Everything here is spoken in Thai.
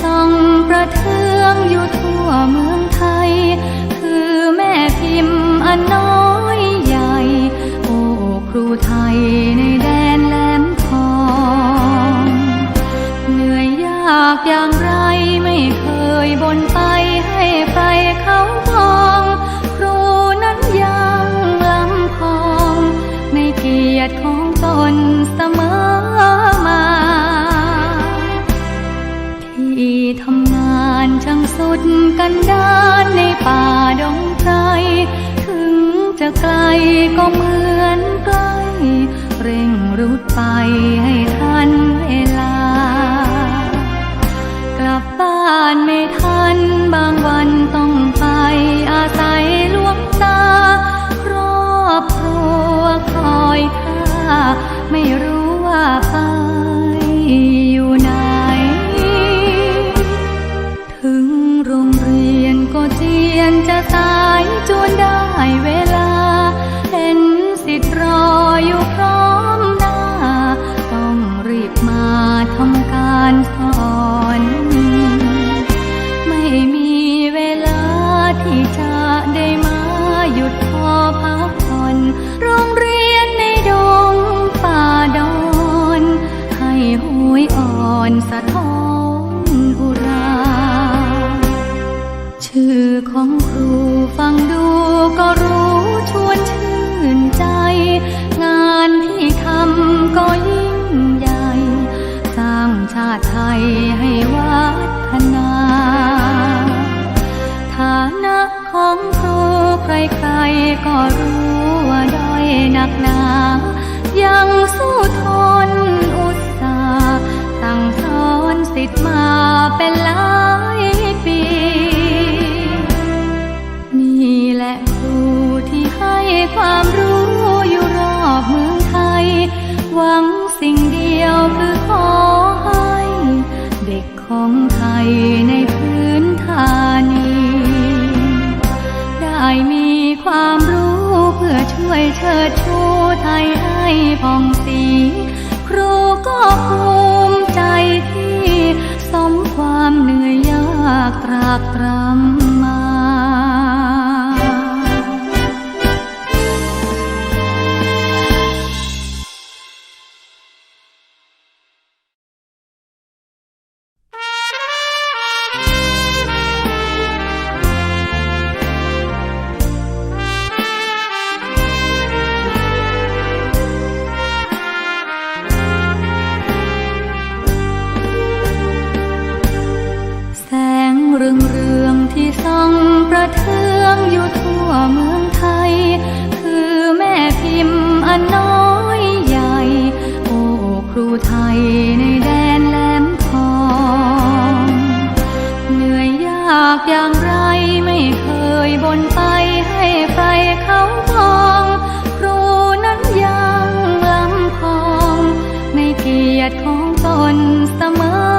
ส่องประเทืองอยู่ทั่วเมืองไทย คือแม่พิมพ์อันน้อยใหญ่ โอ้ครูไทยในแดนแหลมทอง เหนื่อยยากอย่างไรไม่เคยบนไปให้ใครเขามอง ครูนั้นยังลำพอง ในเกียรติของตนเสมอานช่างสุดกันดานในป่าดงไพรถึงจะไกลก็เหมือนใกล้เร่งรุดไปให้ทันเวลา กลับบ้านไม่ทันบางวันต้องไปอาศัยลวงตา ครอบครัว สายจวนได้เวลา เห็นสิทธิ์รออยู่พร้อมหน้า ต้องรีบมาทำการสอนไม่มีเวลาที่จะได้มาหยุดพอพักผ่อนโรงเรียนในดงป่าดอนให้หวยอ่อนสะท้อนอุราชื่อของ ให้วัฒนา ฐานะของครูใครๆก็รู้ว่าด้อยหนักหนา ยังสู้ทนอุตสาห์สั่งสอนสิทธิ์มาเป็นหลายปี นี่แหละครูที่ให้ความรู้อยู่รอบเมืองไทย หวังสิ่ง ของไทยในพื้นฐานี ได้มีความรู้เพื่อช่วยเชิดชูไทยให้ผ่องสี ครูก็ภูมิ เรืองเรืองที่ส่องประเทืองอยู่ทั่วเมืองไทย คือแม่พิมพ์อันน้อยใหญ่ โอ้ครูไทยในแดนแหลมทอง เหนื่อยยากอย่างไรไม่เคยบนไปให้ใครเขามอง ครูนั้นยังลำพอง ในเกียรติของตนเสมอ